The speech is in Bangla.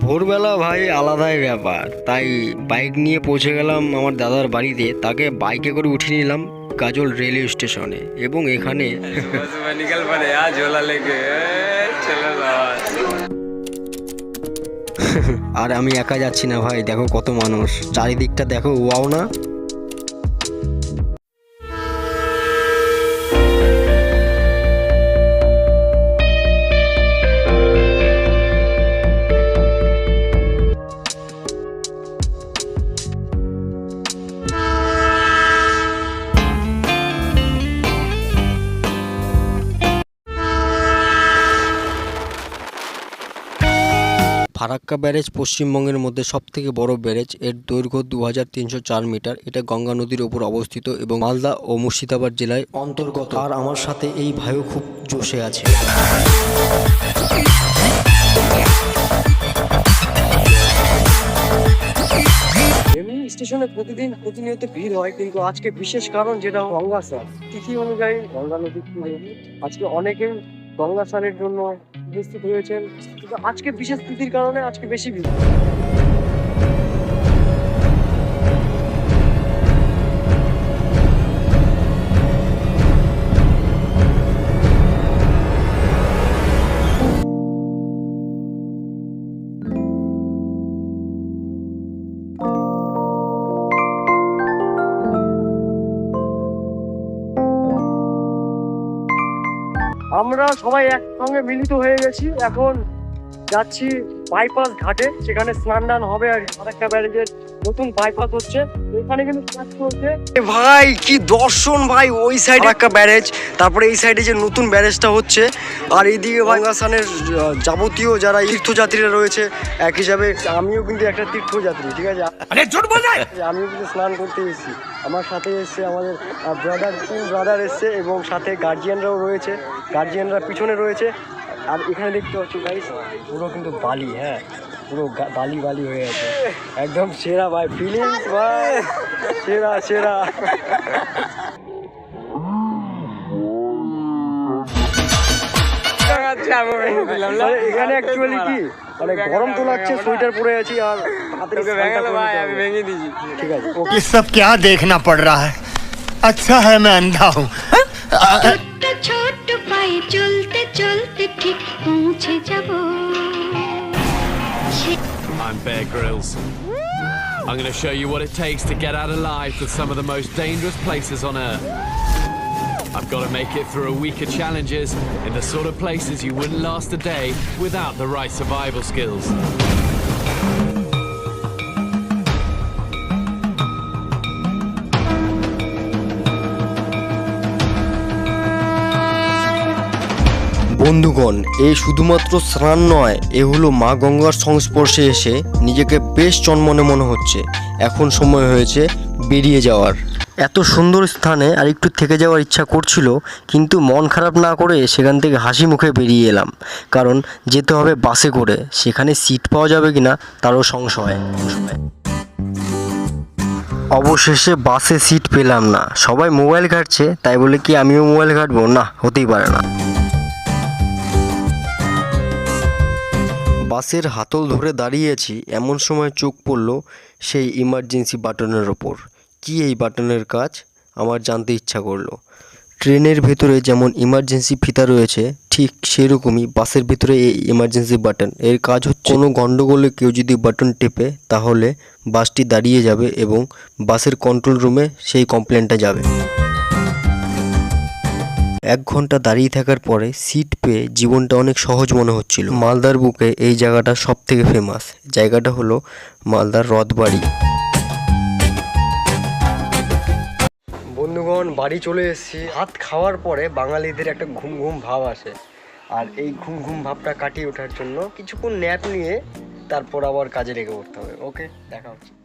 ভোরবেলা ভাই আলাদাই ব্যাপার। তাই বাইক নিয়ে পৌঁছে গেলাম আমার দাদার বাড়িতে। তাকে বাইকে করে উঠিয়ে নিলাম কাজল রেলওয়ে স্টেশনে এবং এখানে আর আমি একা যাচ্ছি না ভাই, দেখো কত মানুষ। চারিদিকটা দেখো ওয়াও না? ফারাক্কা ব্যারেজ পশ্চিমবঙ্গের মধ্যে সবথেকে বড় ব্যারেজ। এর দৈর্ঘ্য দু হাজার তিনশো চার মিটার। এটা গঙ্গা নদীর ওপর অবস্থিত এবং মালদা ও মুর্শিদাবাদ জেলায় অন্তর্গত। আর আমার সাথে এই ভাইও খুব জোশে আছে। স্টেশনে প্রতিদিন প্রতিনিয়ত ভিড় হয়, কিন্তু আজকে বিশেষ কারণ যেটা গঙ্গা স্নান তিথি অনুযায়ী গঙ্গা নদীর আজকে অনেকে গঙ্গা স্নানের জন্য উপস্থিত হয়েছেন। কিন্তু আজকে বিশেষ তিথির কারণে আজকে বেশি ভিড়। আমরা সবাই একসঙ্গে মিলিত হয়ে গেছি। এখন যাচ্ছি বাইপাস ঘাটে সেখানে স্নান টান হবে আর ফারাক্কা ব্যারেজের নতুন বাইপাস হচ্ছে এখানে কিন্তু কাজ চলছে। ভাই কি দর্শন ভাই ওই সাইডে একটা ব্যারেজ তারপরে এই সাইডে যে নতুন ব্যারেজটা হচ্ছে আর এইদিকে গঙ্গাসানের যাবতীয় যারা তীর্থযাত্রীরা রয়েছে এক হিসাবে আমিও কিন্তু একটা তীর্থযাত্রী ঠিক আছে? আমিও কিন্তু স্নান করতে এসেছি। আমার সাথে এসছে আমাদের ব্রাদার ব্রাদার এসছে এবং সাথে গার্জিয়ানরাও রয়েছে। গার্জিয়ানরা পিছনে রয়েছে। আর এখানে দেখতে পাচ্ছ গাইস পুরো কিন্তু বালি হ্যাঁ পুরো গা- বালি বালি হয়ে আছে একদম সেরা ভাই ফিলিংস ভাই সেরা সেরা अच्छा वो मैं दिलाम মানে এখানে অ্যাকচুয়ালি কি মানে গরম তো লাগছে সোয়েটার পরে আছি আর হাতে তোকে ভেঙে দেবো ভাই আমি ভেঙে দিয়েছি ঠিক আছে ওকে ये सब क्या देखना पड़ रहा है अच्छा है मैं अंधा हूँ ছোট্ট ছোট্ট পায়ে চলতে চলতে ঠিক পৌঁছে যাব I'm Bear Grylls. I'm going to show you what it takes to get out alive to some of the most dangerous places on Earth. I've got to make it through a week of challenges in the sort of places you wouldn't last a day without the right survival skills. বন্ধুগণ এই শুধুমাত্র স্নান নয়, এ হলো মা গঙ্গার সংস্পর্শে এসে নিজেকে বেশ চনমনে মনে হচ্ছে। এখন সময় হয়েছে বেরিয়ে যাওয়ার। এত সুন্দর স্থানে আর একটু থেকে যাওয়ার ইচ্ছা করছিল, কিন্তু মন খারাপ না করে সেখান থেকে হাসি মুখে বেরিয়ে এলাম। কারণ যেতে হবে বাসে করে, সেখানে সিট পাওয়া যাবে কিনা তারও সংশয়। অবশেষে বাসে সিট পেলাম না। সবাই মোবাইল ঘাটছে, তাই বলে কি আমিও মোবাইল ঘাটবো? না, হতেই পারে না। বাসের হাতল ধরে দাঁড়িয়েছি, এমন সময় চোখ পড়ল সেই ইমার্জেন্সি বাটনের ওপর। কি এই বাটনের কাজ? আমার জানতে ইচ্ছা করল। ট্রেনের ভেতরে যেমন ইমার্জেন্সি ফিতা রয়েছে, ঠিক সেরকমই বাসের ভিতরে এই ইমার্জেন্সি বাটন এর কাজ হচ্ছে কোনো গণ্ডগোলে কেউ যদি বাটন টেপে, তাহলে বাসটি দাঁড়িয়ে যাবে এবং বাসের কন্ট্রোল রুমে সেই কমপ্লেনটা যাবে। এক ঘণ্টা দাঁড়িয়ে থাকার পরে সিট পেয়ে জীবনটা অনেক সহজ মনে হচ্ছিল। মালদার বুকে এই জায়গাটা সব থেকে ফেমাস জায়গাটা হলো মালদার রথবাড়ি। বন্ধুগণ, বাড়ি চলে এসেছি। ভাত খাওয়ার পরে বাঙালিদের একটা ঘুম ঘুম ভাব আসে। আর এই ঘুম ঘুম ভাবটা কাটিয়ে ওঠার জন্য কিছুক্ষণ ন্যাপ নিয়ে তারপর আবার কাজে লেগে পড়তে হবে। ওকে দেখা হচ্ছে।